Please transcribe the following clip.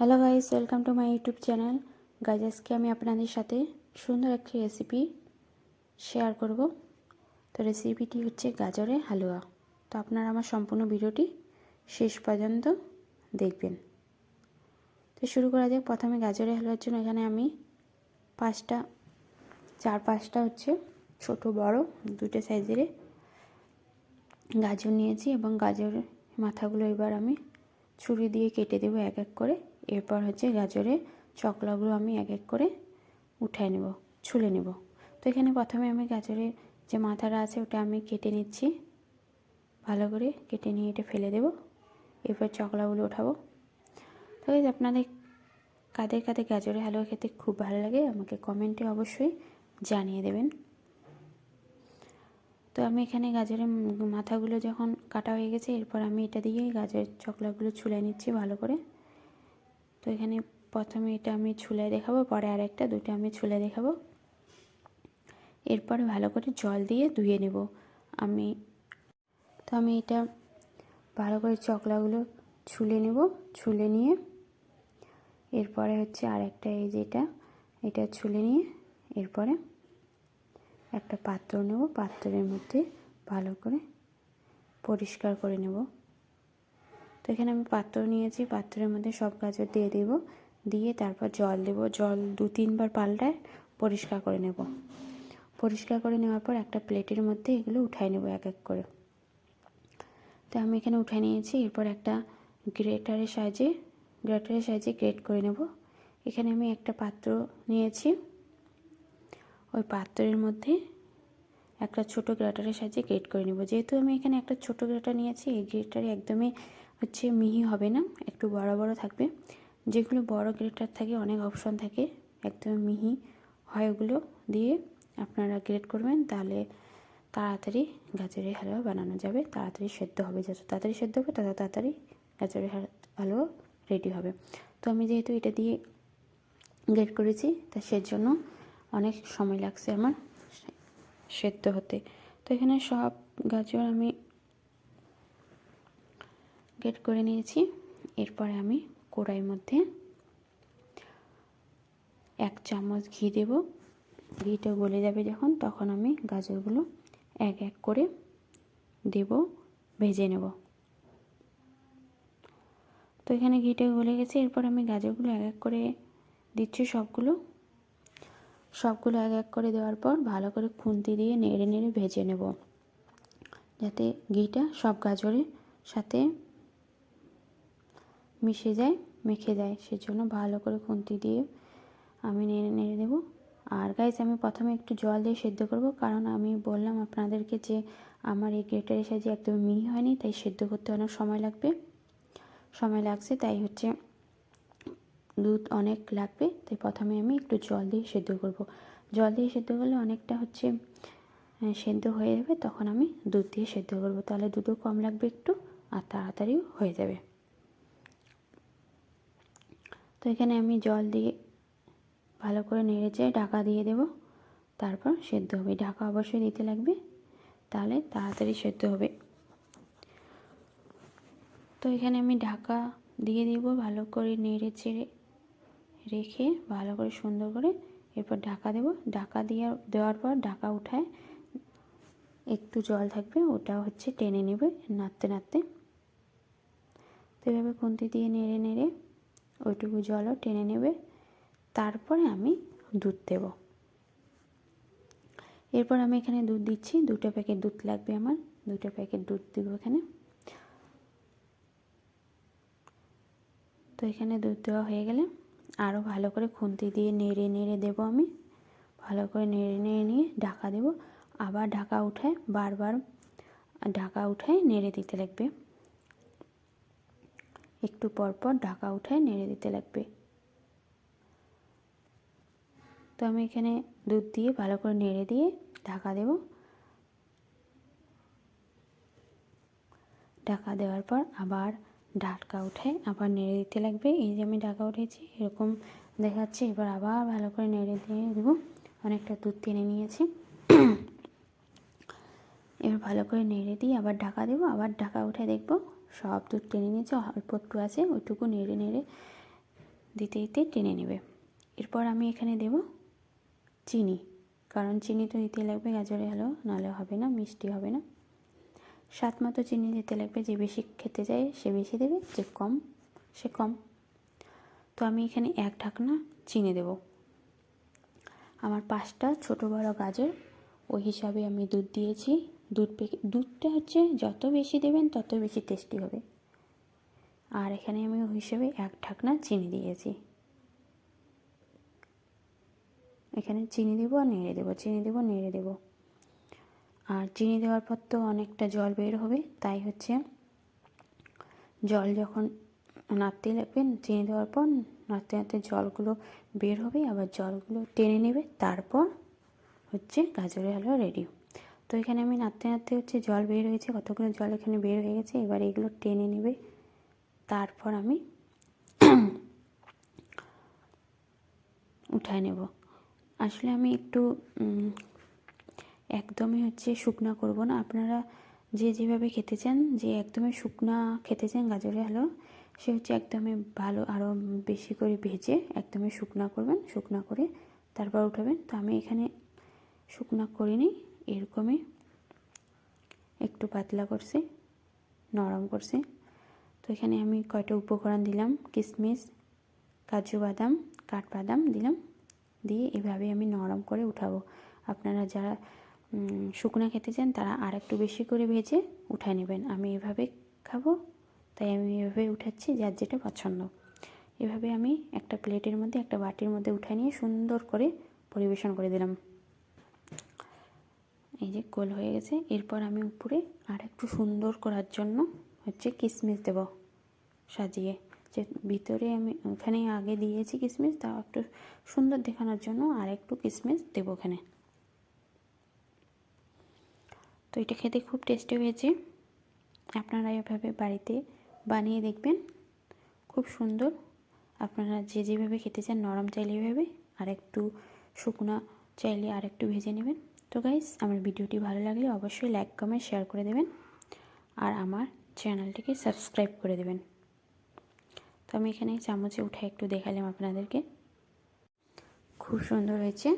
Hello guys welcome to my YouTube channel guys আজকে আমি আপনাদের সাথে সুন্দর একটি রেসিপি শেয়ার করব। তো রেসিপিটি হচ্ছে গাজরের হালুয়া। তো আপনারা আমার সম্পূর্ণ ভিডিওটি শেষ পর্যন্ত দেখবেন। তো শুরু করা যাক। প্রথমে গাজরের হালুয়ার জন্য এখানে আমি পাঁচটা, চার পাঁচটা হচ্ছে ছোট, বড় দুটো সাইজের গাজর নিয়েছি এবং গাজরের মাথাগুলো এবার আমি ছুরি দিয়ে কেটে দেবো এক এক করে। এরপর হচ্ছে গাজরের চকলাগুলো আমি এক এক করে উঠায় নেব, ছুলে নেব। তো এখানে প্রথমে আমি গাজরের যে মাথাটা আছে ওটা আমি কেটে নিচ্ছি। ভালো করে কেটে নিয়ে এটা ফেলে দেব। এরপর চকলাগুলো ওঠাবো। তো আপনাদের কাদের কাদের গাজরের হালুয়া খেতে খুব ভালো লাগে, আমাকে কমেন্টে অবশ্যই জানিয়ে দেবেন। তো আমি এখানে গাজরের মাথাগুলো যখন কাটা হয়ে গেছে, এরপর আমি এটা দিয়ে গাজরের চকলাগুলো ছুলে নিচ্ছি ভালো করে। তো এখানে প্রথমে এটা আমি ছুলে দেখাবো, পরে আর একটা দুটো আমি ছুলে দেখাবো। এরপরে ভালো করে জল দিয়ে ধুয়ে নেব। আমি, তো আমি এটা ভালো করে চকলাগুলো ছুলে নেব, ছুলে নিয়ে। এরপরে হচ্ছে আরেকটা, এই যেটা এটা ছুলে নিয়ে এরপরে একটা পাত্র নেব, পাত্রের মধ্যে ভালো করে পরিষ্কার করে নেব। তো এখানে আমি পাত্র নিয়েছি, পাত্রের মধ্যে সব গাজর দিয়ে দেব। দিয়ে তারপর জল দেব। জল দু তিনবার পাল্টায় পরিষ্কার করে নেব। পরিষ্কার করে নেওয়ার পর একটা প্লেটের মধ্যে এগুলো উঠাই নেব এক এক করে। তো আমি এখানে উঠাই নিয়েছি, এরপর একটা গ্রেটারের সাহায্যে গ্রেটারের সাহায্যে গ্রেট করে নেব। এখানে আমি একটা পাত্র নিয়েছি। ওই পাত্রের মধ্যে একটা ছোট গ্রেটারের সাহায্যে গ্রেট করে নেব। যেহেতু আমি এখানে একটা ছোট গ্রেটার নিয়েছি, এই গ্রেটারে একদমই হচ্ছে মিহি হবে না, একটু বড় বড় থাকবে। যেগুলো বড় গ্রেটার থাকে, অনেক অপশন থাকে, একদম মিহি হয় ওগুলো দিয়ে আপনারা গ্রেট করবেন, তাহলে তাড়াতাড়ি গাজরের হালুয়া বানানো যাবে, তাড়াতাড়ি সেদ্ধ হবে, যত তাড়াতাড়ি সেদ্ধ হবে, তত তাড়াতাড়ি গাজরের হালুয়া রেডি হবে। তো আমি যেহেতু এটা দিয়ে গ্রেট করেছি, তা সেজন্য অনেক সময় লাগছে আমার সেদ্ধ হতে। তো এখানে সব গাজর আমি গ্রেট করে নিয়েছি। এরপরে আমি কড়াইয়ের মধ্যে এক চামচ ঘি দেব। ঘিটা গলে যাবে যখন, তখন আমি গাজরগুলো এক এক করে দেব, ভেজে নেব। তো এখানে ঘিটা গলে গেছে। এরপর আমি গাজরগুলো এক এক করে দিচ্ছি সবগুলো। সবগুলো এক এক করে দেওয়ার পর ভালো করে খুন্তি দিয়ে নেড়ে নেড়ে ভেজে নেব। যাতে ঘিটা সব গাজরের সাথে মিশে যায়, মেখে যায় সেজন্য ভালো করে খুন্তি দিয়ে আমি নেড়ে নেড়ে দেবো। আর গাইজ আমি প্রথমে একটু জল দিয়ে সেদ্ধ করব। কারণ আমি বললাম আপনাদেরকে যে আমার এই গ্রেটারের সাহায্যে একদম মিহি হয়নি, তাই সেদ্ধ করতে অনেক সময় লাগবে। সময় লাগছে, তাই হচ্ছে দুধ অনেক লাগবে, তাই প্রথমে আমি একটু জল দিয়ে সেদ্ধ করব। জল দিয়ে সেদ্ধ করলে অনেকটা হচ্ছে সেদ্ধ হয়ে যাবে, তখন আমি দুধ দিয়ে সেদ্ধ করব। তাহলে দুধও কম লাগবে একটু, আর তাড়াতাড়িও হয়ে যাবে। তো এখানে আমি জল দিয়ে ভালো করে নেড়েচে ঢাকা দিয়ে দেব। তারপর সেদ্ধ হবে। ঢাকা অবশ্যই দিতে লাগবে। তাহলে তাড়াতাড়ি সেদ্ধ হবে। তো এখানে আমি ঢাকা দিয়ে দিব ভালো করে নেড়ে চেড়ে রেখে ভালো করে সুন্দর করে এরপর ঢাকা দেব। ঢাকা দিয়ে দেওয়ার পর ঢাকা উঠায় একটু জল থাকবে, ওটা হচ্ছে টেনে নেবে নাড়তে নাড়তে। তো এভাবে খুন্তি দিয়ে নেড়ে নেড়ে ওইটুকু জলও টেনে নেবে। তারপরে আমি দুধ দেব। এরপর আমি এখানে দুধ দিচ্ছি। দুটো প্যাকেট দুধ লাগবে আমার। দুটো প্যাকেট দুধ দেব এখানে। তো এখানে দুধ দেওয়া হয়ে গেলে আরও ভালো করে খুন্তি দিয়ে নেড়ে নেড়ে দেব আমি। ভালো করে নেড়ে নেড়ে নিয়ে ঢাকা দেব। আবার ঢাকা উঠায় বারবার ঢাকা উঠায় নেড়ে দিতে লাগবে। একটু পর পর ঢাকা উঠায় নেড়ে দিতে লাগবে। তো আমি এখানে দুধ দিয়ে ভালো করে নেড়ে দিয়ে ঢাকা দেব। ঢাকা দেওয়ার পর আবার ঢাকা উঠে আবার নেড়ে দিতে লাগবে। এই যে আমি ঢাকা উঠেছি, এরকম দেখাচ্ছি। এবার আবার ভালো করে নেড়ে দিয়ে দেবো। অনেকটা দুধ টেনে নিয়েছি। এবার ভালো করে নেড়ে দিয়ে আবার ঢাকা দেবো। আবার ঢাকা উঠে দেখব সব দুধ টেনে নিয়েছে অল্প একটু আছে, ওইটুকু নেড়ে নেড়ে দিতে দিতে টেনে নেবে। এরপর আমি এখানে দেব চিনি, কারণ চিনি তো দিতে লাগবে গাজরে হলো নাহলে হবে না, মিষ্টি হবে না। স্বাদ মতো চিনি দিতে লাগবে, যে বেশি খেতে চায় সে বেশি দেবে, যে কম, সে কম। তো আমি এখানে এক ঢাকনা চিনি দেব। আমার পাঁচটা ছোটো বড় গাজর, ওই হিসাবে আমি দুধ দিয়েছি। দুধ পেকে, দুধটা হচ্ছে যত বেশি দেবেন তত বেশি টেস্টি হবে। আর এখানে আমি হিসেবে এক ঢাকনা চিনি দিয়েছি। এখানে চিনি দেবো আর নেড়ে দেবো, চিনি দেবো, নেড়ে দেবো। আর চিনি দেওয়ার পর তো অনেকটা জল বের হবে, তাই হচ্ছে জল যখন নাড়তে লাগবেন, চিনি দেওয়ার পর নাড়তে নাড়তে জলগুলো বের হবে, আবার জলগুলো টেনে নেবে, তারপর হচ্ছে গাজরের হালুয়া রেডি তো এখানে আমি নাড়তে নাড়তে হচ্ছে জল বের হয়েছে, কতগুলো জল এখানে বের হয়ে গেছে, এবার এগুলো টেনে নেবে। তারপর আমি উঠায় নেব। আসলে আমি একটু একদমই হচ্ছে শুকনা করব না। আপনারা যে যেভাবে খেতে চান, যে একদমই শুকনা খেতে চান গাজরের হালুয়া সে হচ্ছে একদমই ভালো, আরও বেশি করে ভেজে একদমই শুকনা করবেন, শুকনা করে তারপর উঠাবেন। তো আমি এখানে শুকনা করিনি এরকমই একটু পাতলা করছি, নরম করছি। তো এখানে আমি কয়টা উপকরণ দিলাম? কিশমিশ কাজু বাদাম, কাঠবাদাম দিলাম। দিয়ে এভাবে আমি নরম করে উঠাবো। আপনারা যারা শুকনো খেতে চান তারা আর একটু বেশি করে ভেজে উঠায় নেবেন। আমি এভাবে খাব, তাই আমি এভাবে উঠাচ্ছি যার যেটা পছন্দ। এভাবে আমি একটা প্লেটের মধ্যে, একটা বাটির মধ্যে উঠায় নিয়ে সুন্দর করে পরিবেশন করে দিলাম। এই যে গোল হয়ে গেছে। এরপর আমি উপরে আর একটু সুন্দর করার জন্য হচ্ছে কিশমিশ দেব সাজিয়ে। যে ভিতরে আমি ওখানে আগে দিয়েছি কিশমিশ তাও একটু সুন্দর দেখানোর জন্য আর একটু কিশমিশ দেবো ওখানে তো এটা খেতে খুব টেস্টি হয়েছে। আপনারা এভাবে বাড়িতে বানিয়ে দেখবেন, খুব সুন্দর। আপনারা যে যেভাবে খেতে চান নরম চাইলে এভাবে আর একটু শুকনো চাইলে আর একটু ভেজে নেবেন। তো গাইজ আমার ভিডিওটি ভালো লাগলে অবশ্যই লাইক কমেন্ট শেয়ার করে দেবেন আর আমার চ্যানেলটিকে সাবস্ক্রাইব করে দেবেন। তো আমি এখানে চামচে উঠে একটু দেখালাম আপনাদেরকে। খুব সুন্দর হয়েছে।